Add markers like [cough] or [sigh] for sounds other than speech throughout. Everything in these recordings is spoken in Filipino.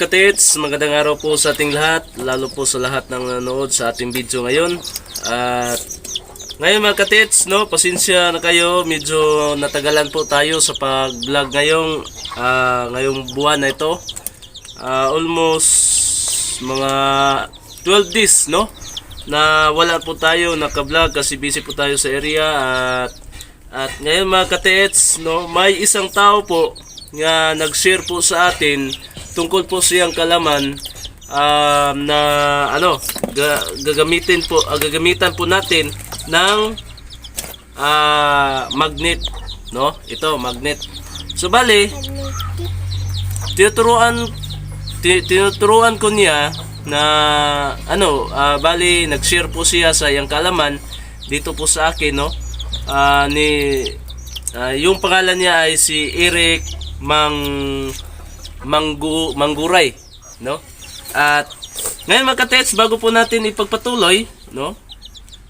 Mga katits, magandang araw po sa ating lahat, lalo po sa lahat ng nanonood sa ating video ngayon. At ngayon mga katits, no, pasensya na kayo, medyo natagalan po tayo sa pag-vlog ngayong, ah, ngayong buwan na ito. Ah, almost mga 12 days, no, na wala po tayo naka-vlog kasi busy po tayo sa area at at ngayon mga katets, no, may isang tao po nga nag-share po sa atin tungkol po siyang kalaman um, na ano ga- gagamitin po ah, gagamitan po natin ng ah, magnet no? Ito magnet. So bali tinuturuan ti- tinuturuan ko niya na ano ah, bali nag-share po siya sa iyang kalaman dito po sa akin no? Ah, ni ah, yung pangalan niya ay si Eric Mang Manggu Mangguray no? At ngayon mga katets bago po natin ipagpatuloy no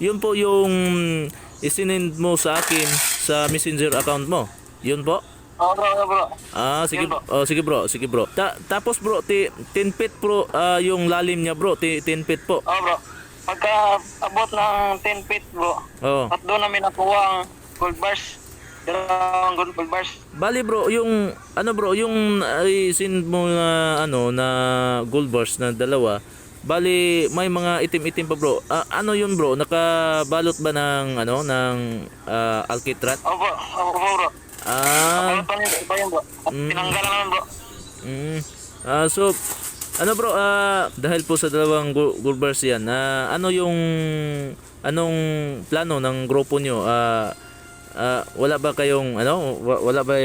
yun po yung isinend mo sa akin sa messenger account mo. Yun po. Oh bro, bro. Ah, sige, bro. oh, sige bro, sige bro. Ta- tapos bro, ti- 10 feet bro, ah, yung lalim niya bro, ti- 10 feet po. Oh bro. Pagka abot ng 10 feet bro, Oh. at doon namin nakuha ang gold bars. Dalawang gold gold bars. Bali bro, yung ano bro, yung ay send mo na ano na gold bars na dalawa. Bali may mga itim-itim pa bro. Ah, ano yun bro? Nakabalot ba ng ano ng ah, alkitrat? Bro, oh, oh, bro. Ah, Ano pa yun, bro. At tinanggalan naman bro. mm, ah so ano bro, ah, dahil po sa dalawang go- gold bars yan, ah, ano yung anong plano ng grupo nyo? Ah, ah, wala ba kayong ano, wa- wala ba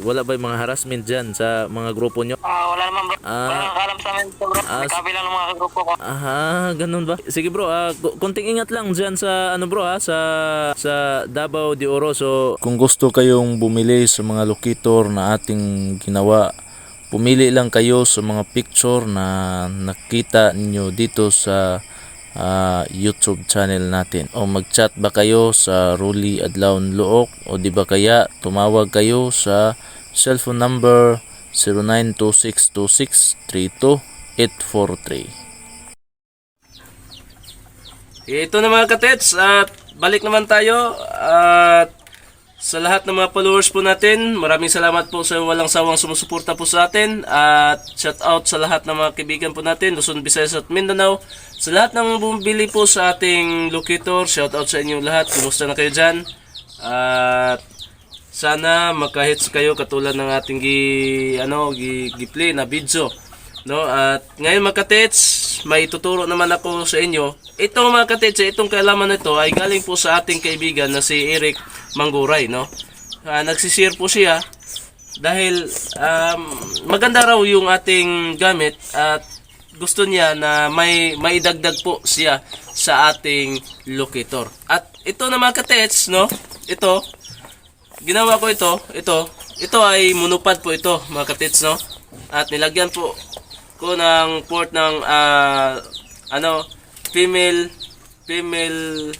wala ba mga harassment diyan sa mga grupo nyo? Ah, wala naman bro. Ah. wala nang kalam sa amin bro. Ah, May kabilang ng mga grupo ko. Aha, ganun ba? Sige bro, ah, ku- konting ingat lang diyan sa ano bro ha, sa sa Davao de Oro. So, Kung gusto kayong bumili sa mga locator na ating ginawa, pumili lang kayo sa mga picture na nakita ninyo dito sa ah, YouTube channel natin. O mag-chat ba kayo sa Ruli Adlaon Luok o di ba kaya tumawag kayo sa cellphone number 0926263243. ito na mga katets at balik naman tayo at sa lahat ng mga followers po natin maraming salamat po sa walang sawang sumusuporta po sa atin at shout out sa lahat ng mga kaibigan po natin Luzon, Visayas at Mindanao. Sa lahat ng bumibili po sa ating locator shout out sa inyong lahat. Kumusta na kayo dyan? At sana makahits kayo katulad ng ating gi ano gi, gi-play na video no? At ngayon mga katets may tuturo naman ako sa inyo. Itong mga katets itong kaalaman nito ay galing po sa ating kaibigan na si Eric Mangguray no? Ah, nagsishare po siya dahil um, maganda raw yung ating gamit at gusto niya na may maidagdag po siya sa ating locator. At ito na mga katets no? Ito ginawa ko ito, ito, ito ay monopod po ito, mga katits, no? At nilagyan po ko ng port ng, ah, ano, female, female,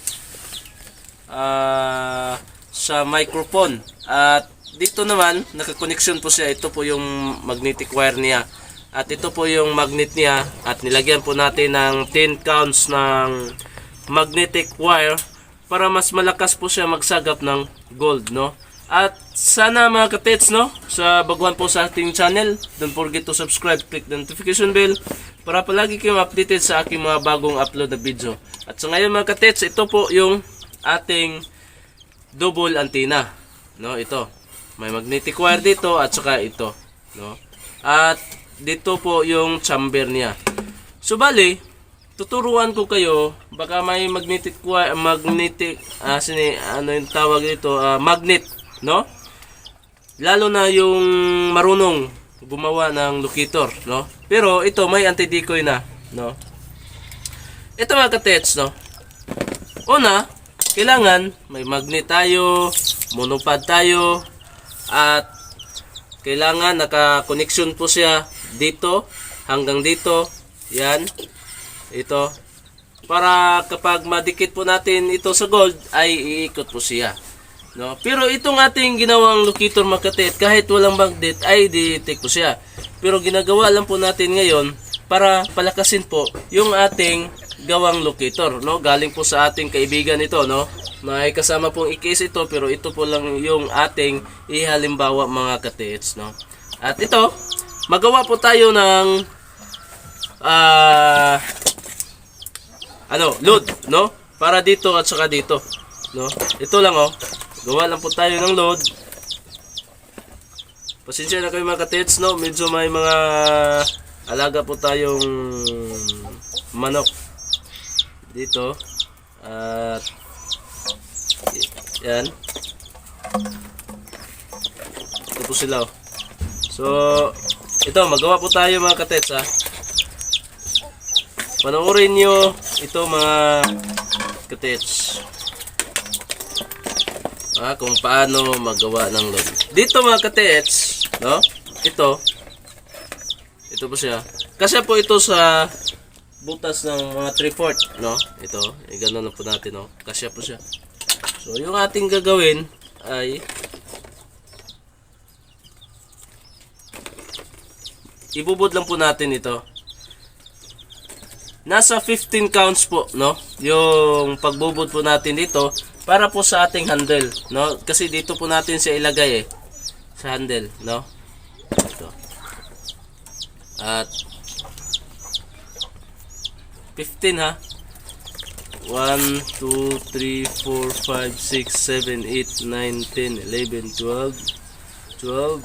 ah, sa microphone. At dito naman, nakakoneksyon po siya. Ito po yung magnetic wire niya. At ito po yung magnet niya. At nilagyan po natin ng 10 counts ng magnetic wire para mas malakas po siya magsagap ng gold, no? At sana mga katets, no? Sa baguhan po sa ating channel, don't forget to subscribe, click the notification bell para palagi kayong updated sa aking mga bagong upload na video. At sa ngayon mga katets, ito po yung ating double antenna, no? Ito. May magnetic wire dito at saka ito, no? At dito po yung chamber niya. So bali, tuturuan ko kayo baka may magnetic wire, magnetic ah, sini, ano yung tawag dito, ah, magnet, no? Lalo na yung marunong gumawa ng locator, no? Pero ito may anti-decoy na, no? Ito mga katets, no? Una, kailangan may magnet tayo, monopod tayo, at kailangan naka-connection po siya dito hanggang dito. Yan. Ito. Para kapag madikit po natin ito sa gold ay iikot po siya. No? Pero itong ating ginawang locator makatet kahit walang magnet ay detect po siya. Pero ginagawa lang po natin ngayon para palakasin po yung ating gawang locator, no? Galing po sa ating kaibigan ito, no? May kasama pong ikis ito pero ito po lang yung ating ihalimbawa mga katets, no? At ito, magawa po tayo ng ah ano, load, no? Para dito at saka dito, no? Ito lang oh. Gawa lang po tayo ng load. Pasensya na kayo mga katets, no? Medyo may mga alaga po tayong manok dito. At yan. Ito po sila. oh. So, ito, magawa po tayo mga katets ha. Panoorin nyo ito mga katets. Ah, kung paano magawa ng load. Dito mga katets, no? Ito. Ito po siya. Kasi po ito sa butas ng mga 3/4, no? Ito, eh, ganun po natin, no? Kasi po siya. So, yung ating gagawin ay ibubod lang po natin ito. Nasa 15 counts po, no? Yung pagbubod po natin dito para po sa ating handle, no? Kasi dito po natin siya ilagay eh sa handle, no? Ito. At 15 ha. 1 2 3 4 5 6 7 8 9 10 11 12 12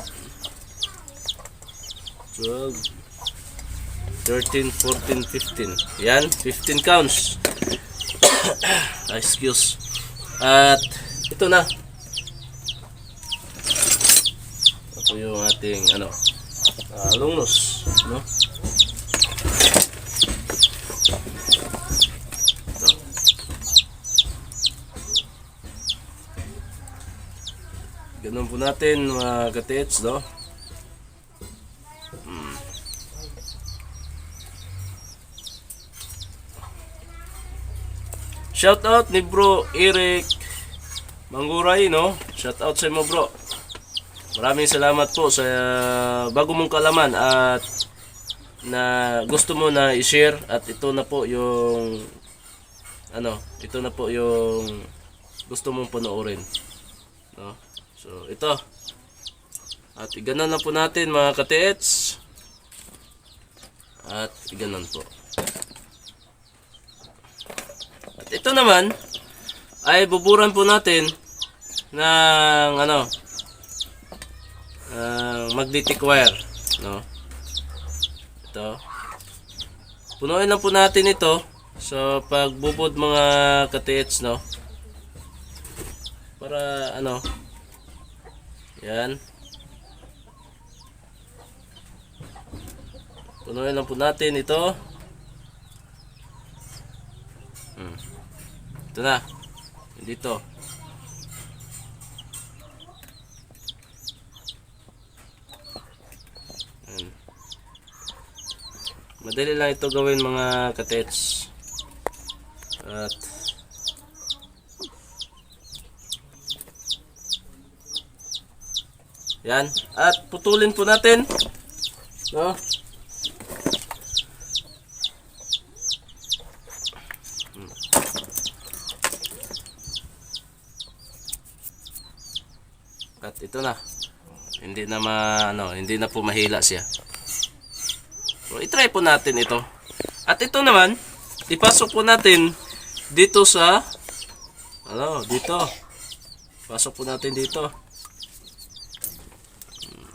12 13, 14, 15. Yan, 15 counts. [coughs] Excuse. At ito na. Ito yung ating ano, uh, lungnos, no? Ito. Ganun po natin mga katits, no? Shout out ni Bro Eric Manguray, no? Shout out sa mo, Bro. Maraming salamat po sa bago mong kalaman at na gusto mo na i-share at ito na po yung ano, ito na po yung gusto mong panoorin. No? So, ito. At iganan na po natin mga katets. At iganan po. Ito naman ay buburan po natin ng ano ng magnetic wire, no? Ito. Punuin lang po natin ito sa pagbubod mga katits, no? Para ano Yan. Punuin lang po natin ito. Ito na. Dito. Ayan. Madali lang ito gawin mga katets. At Yan. At putulin po natin. No? Ito na. Hindi na ma, ano, hindi na po mahila siya. So, i-try po natin ito. At ito naman, ipasok po natin dito sa ano, dito. Pasok po natin dito.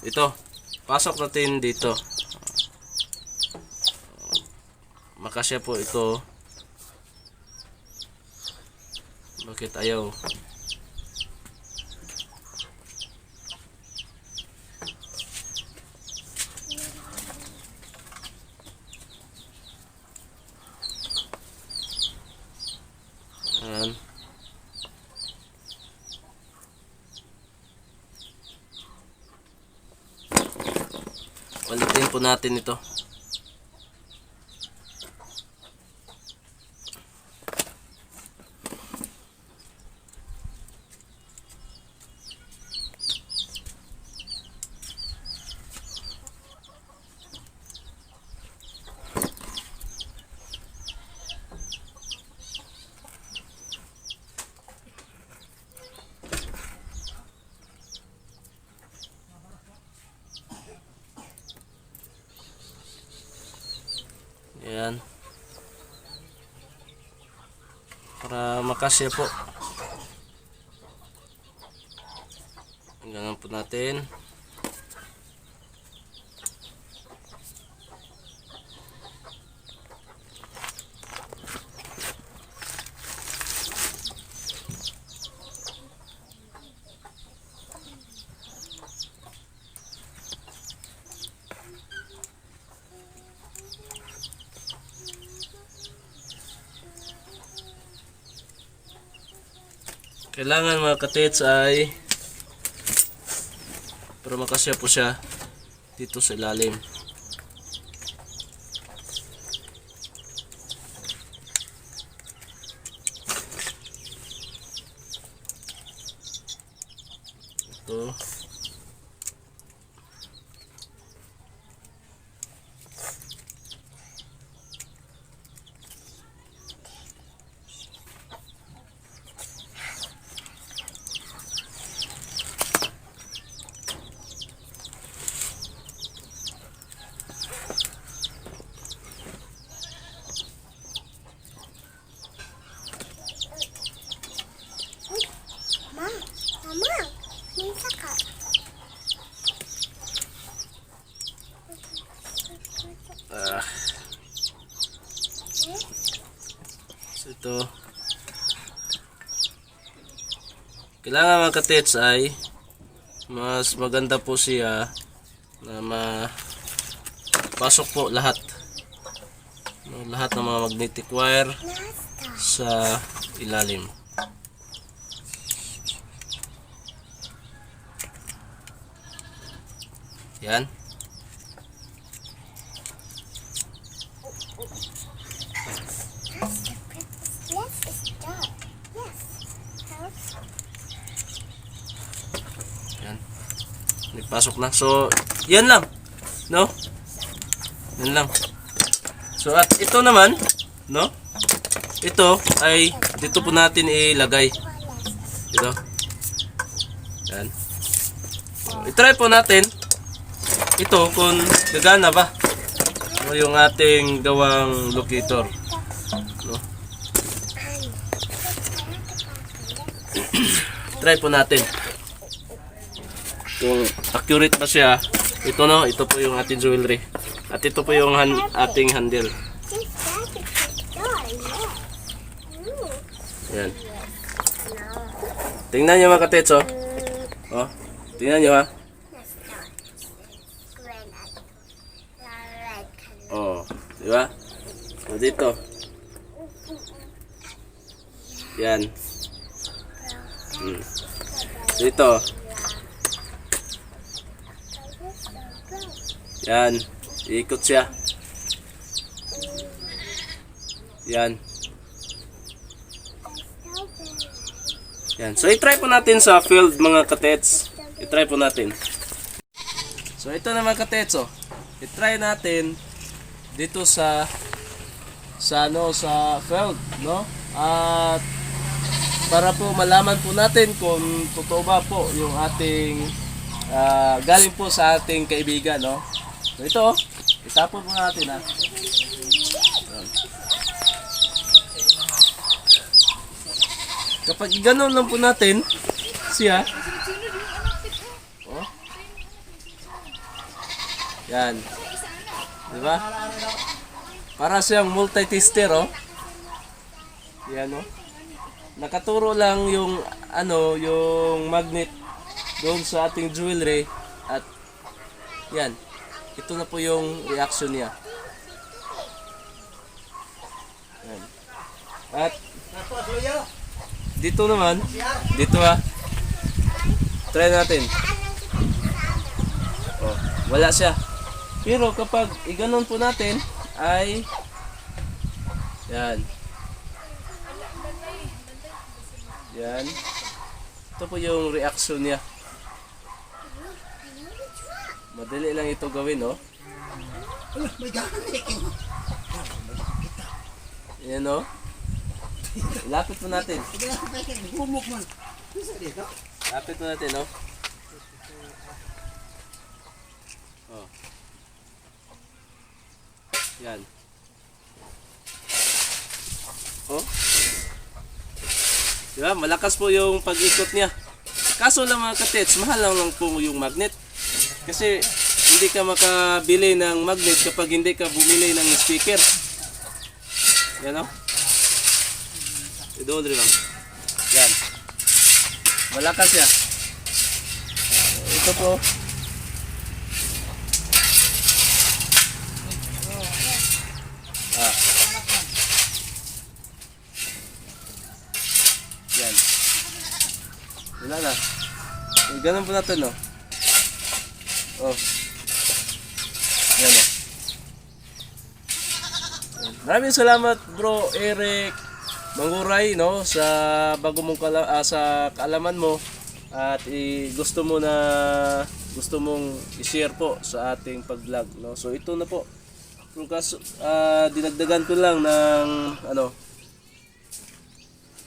Ito. Pasok natin dito. Makasya po ito. Bakit ayaw? Po natin ito. Ayan. Para makasya po. Ganun po natin. Kailangan mga katits ay para makasya po siya dito sa ilalim. Ito. Ma, Mama, minta ka. Ah. So ito. Kailangan mga katits ay mas maganda po siya na ma pasok po lahat lahat ng mga magnetic wire sa ilalim. Yan. Nagpasok na. So, yan lang. No? Yan lang. So, at ito naman, no? Ito ay dito po natin ilagay. Dito. Yan. So, itry po natin ito kung gagana ba. No, yung ating gawang locator. No? [clears throat] Try po natin kung accurate ba siya ito no ito po yung ating jewelry. At ito po yung han- ating handle. Yan tingnan nyo mga katets oh oh tingnan nyo ha? Oh di ba? So dito. Yan. Hmm. dito yan iikot siya yan Yan. So, i-try po natin sa field mga katets. I-try po natin. So, ito naman katets, oh. I-try natin dito sa sa ano sa field, no? At para po malaman po natin kung totoo ba po yung ating ah, galing po sa ating kaibigan, no? So, ito, oh. Itapon po natin, ha. Kapag gano'n lang po natin, siya. Oh. Yan. Di ba? Para siyang multi-tester, oh. Yan, oh. Nakaturo lang yung, ano, yung magnet doon sa ating jewelry at yan. Ito na po yung reaction niya. Yan. At dito naman, dito ha. Try natin. Oh, wala siya. Pero kapag iganon po natin ay yan. Yan. Ito po yung reaction niya. Madali lang ito gawin, no? Yan, no? Lapit po natin. Lapit po natin, no? Oh. Yan. Oh. Diba? Malakas po yung pag-ikot niya. Kaso lang mga katets, mahal lang, lang po yung magnet. Kasi hindi ka makabili ng magnet kapag hindi ka bumili ng speaker. Yan o. Ito lang. Yan. Malakas siya. Ito po. Ah. Yan. Wala na. Ganun po natin, no? Oh. Yan, no? Yan. Maraming salamat, bro Eric Manguray, no? Sa bago mong kala, ah, sa kaalaman mo. At i, gusto mo na gusto mong i-share po sa ating pag-vlog, no? So, ito na po. Pero kaso, ah, dinagdagan ko lang ng ano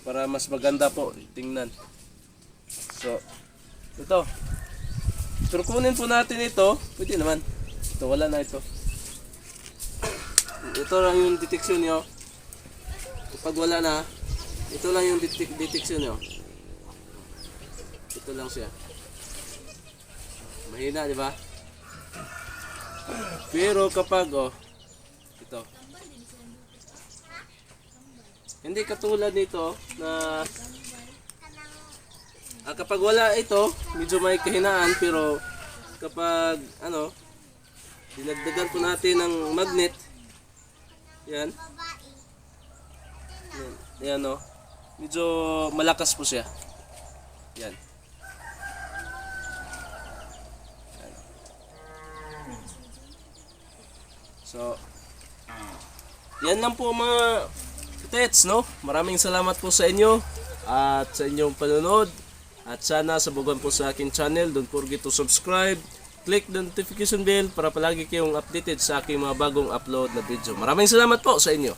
para mas maganda po tingnan. So, ito. Pero po natin ito. Pwede naman. Ito, wala na ito. Ito lang yung detection nyo. Kapag wala na, ito lang yung detek- detection nyo. Ito lang siya. Mahina, di ba? Pero kapag, oh, ito. Hindi katulad nito na ah, kapag wala ito, medyo may kahinaan pero kapag ano, dinagdagan po natin ng magnet. Yan. Yan, yan oh. Medyo malakas po siya. Yan. Yan. So, yan lang po mga Tets, no? Maraming salamat po sa inyo at sa inyong panonood. At sana sabugan po sa aking channel. Don't forget to subscribe. Click the notification bell para palagi kayong updated sa aking mga bagong upload na video. Maraming salamat po sa inyo.